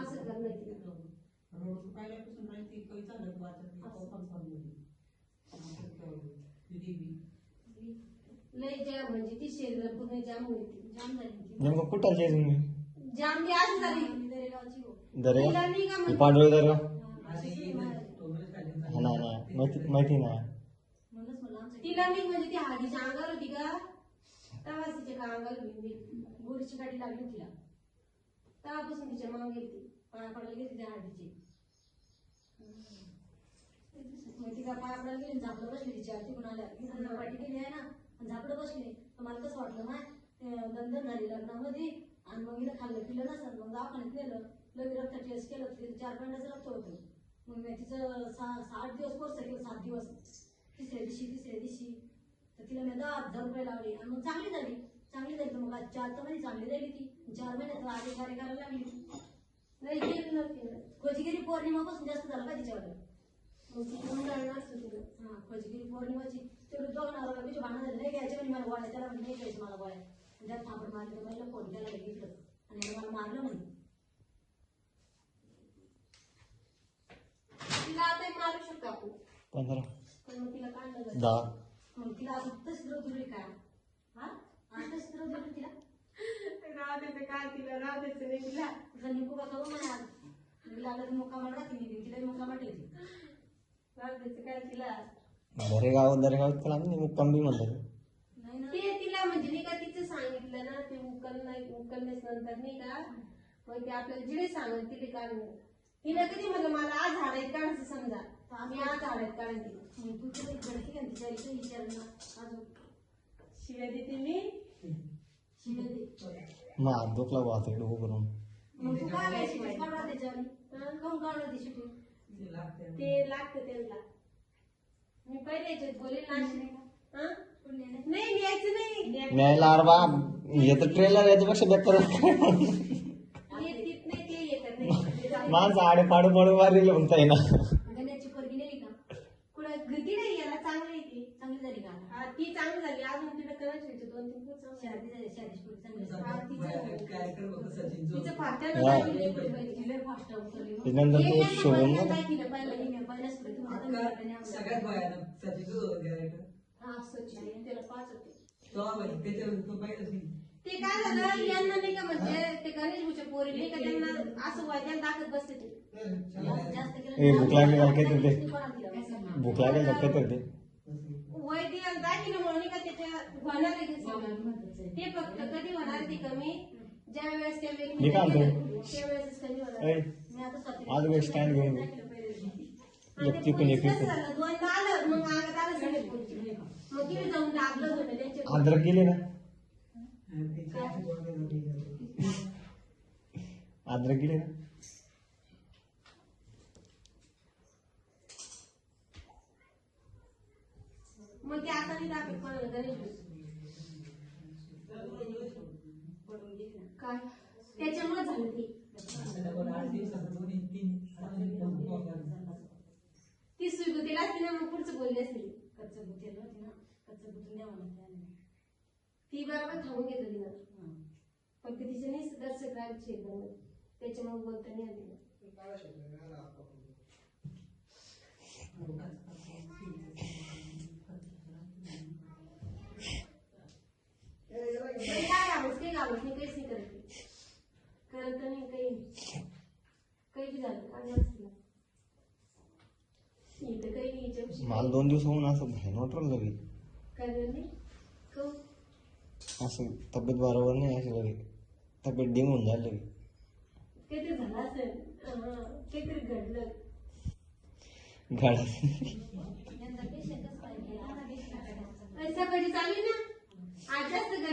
असं कर नक्की रोड पहिल्यापासून माहिती काही चालत वाटत नाही? ती देवी लय जाम म्हणजे ती शरीर पूर्ण जाम होती. जाम झाली ती. नेमकं कुठं आलते तुम्ही? जाम बी असं झाली. दरेगावची हो. तिला नाही का हे पांडुळे हा, अशी अशी हा माहिती माहिती ना म्हणूनच तिला नाही म्हणजे ती हळदीच्या अंगावर होती का? का अंगावर गोरीची काठी लागली तिला. तेव्हापासून तिच्यामागे गेली पाया पडायला गेली त्या हळदीची मग तिला का पाय गेली झापडं बसली तिच्या तिकडून आल्या इकडून गेली आहे ना. आणि झापडं बसली. तर मला कसं वाटलं माय बंधन झाली लग्नामध्ये. आणि मग हिला खाल्लं पिलं नसतं मग दवाखान्यात नेलं. लगेच रक्त टेस्ट केलं. तिथे चार पंडाचं रक्त होतं. मग मी तिचं सहा सात दिवस कोर्स केलं सात दिवस. तिसऱ्या दिवशी तिसऱ्या दिवशी. तर तिला मी दहा हजार रुपये लावले. आणि मग चांगली झाली. चांगली झाली तर मग आज चार तर महिने चांगली राहिली ती चार महिन्यात आधी कार्य करायला लागली. नाही गेली. कोचिगिरी पौर्णिमापासून जास्त झालं का तिच्यावर? ती हा कोचिगिरी पौर्णिमाची. तेवढं बघणार भांडण झालं नाही घ्यायचे म्हणे मला गोळ्या त्याला म्हणे नाही घ्यायचं मला गोळ्या. आणि त्यात थांबड मारली पहिला फोन केला घेतलं आणि मला मारलं म्हणे. तिला आता मारू शकतो आपण. पंधरा. पण मग तिला काढलं जातं. दहा. मग तिला असं रवतुरी राव त्याचं काय तिला त्याचं नाही तिला. तुझा निकोबा करू म्हणे आज? मी राहते तिला ठेवते काय तिला? दरेगाव दरेगाव त्याला आम्ही मुक्काम बी म्हणतो. नाही ना. ते तिला म्हणजे नाही का तिचं सांगितलं ना ते उकल नाही उकलण्यास नंतर नाही का मग ते आपल्याला जिडे सांगत तिथे काढणं तिला कधी म्हणलं मला आज झाड आहेत काढायचं समजा. मी आज झाड आहेत तू तिला गडकी विचार ना. अजून शिव्या देते मी. शिव्या दे मग हात दुखला वाहतो इकडे उभं करून मग तू काय काय शिकवत काढला त्याच्यावर. काऊन काढला ती शिकून. ते लागते ते लागतं त्यांना. मी पहिले याच्यात बोलेल ना अशी. हा? नाही न्यायचं नाही. न्यायला अरे बा हे तर ट्रेलर याच्यापेक्षा बेकार येत नाही ते येतात नाही. माणसं आडे पाडू पाडू मारले म्हणता येईना गण्याची पोरगी नेली का कुठं गती नाही याला चांगली आहे ती चांगली झाली का हा, ती चांगली झाली अजून तिला करायची होती दोन तीन खूप चांगली झाली. शादी झाली पोरगी चांगली झाली. हा, तिचं- कार्यक्रम होता सचिन जो तिचं फाट्यानं. दाखवलंय पहिले. तिला फास्ट. त्याच्यानंतर एक शोभून पहिल्यांदा ना पहिलं. तुम्हाला नाही. सगळ्यात भयानक सचिन जो कॅरेक्टर हा, सचिन. त्याला पाच होते. तो आवाज त्याच्यावर तो पाहिजे ते काय झालं यांना नाही का म्हणजे ते गणेश भूषण पोरी नाही का त्यांना असं वैद्याला दाखत बसते ते जास्त- केलं ए, भूक लागली मला काय करते? भूक लागेल का काय करते वैद्य दाखिलं म्हणून का त्याच्या होणार. ते फक्त कधी होणार ते कमी ज्या वेळेस त्या व्यक्ती मी काय म्हणतो? त्यावेळेस कमी होणार? ऐ, मी आता स्वतः- आज वेळ स्टँड घेऊन. एक एक आलं मग अंगात आलं सगळे पोरी. मग तिथे जाऊन दाबलं होतं त्यांच्या अद्रक गेली ना? अद्रक गेली ना? मग ते आता नाही दाखवत कोणाला गणेश काय? त्याच्यामुळे झालं ते. ती सुगतीला असते ना मग पुढचं बोलली असते. कच्चं भूत होती ना, कच्चं गुतून द्या म्हणून ती बरोबर थांबून घेत होती पण ते तिचे नाही दर्शक राहायचे त्याच्यामुळे बोलता नाही आली. मला दोन दिवस होऊन असं भयान वाटलं लगे काय झालं? कौ? असं तब्येत बरोबर नाही अशी लगे तब्येत डिंग होऊन जायला लगे काहीतरी झालं असेल. अं, काहीतरी घडलं. गाडा यंदा पेशंटच पाहिजे आता पेशंट सकाळी चालली ना? आज जास्त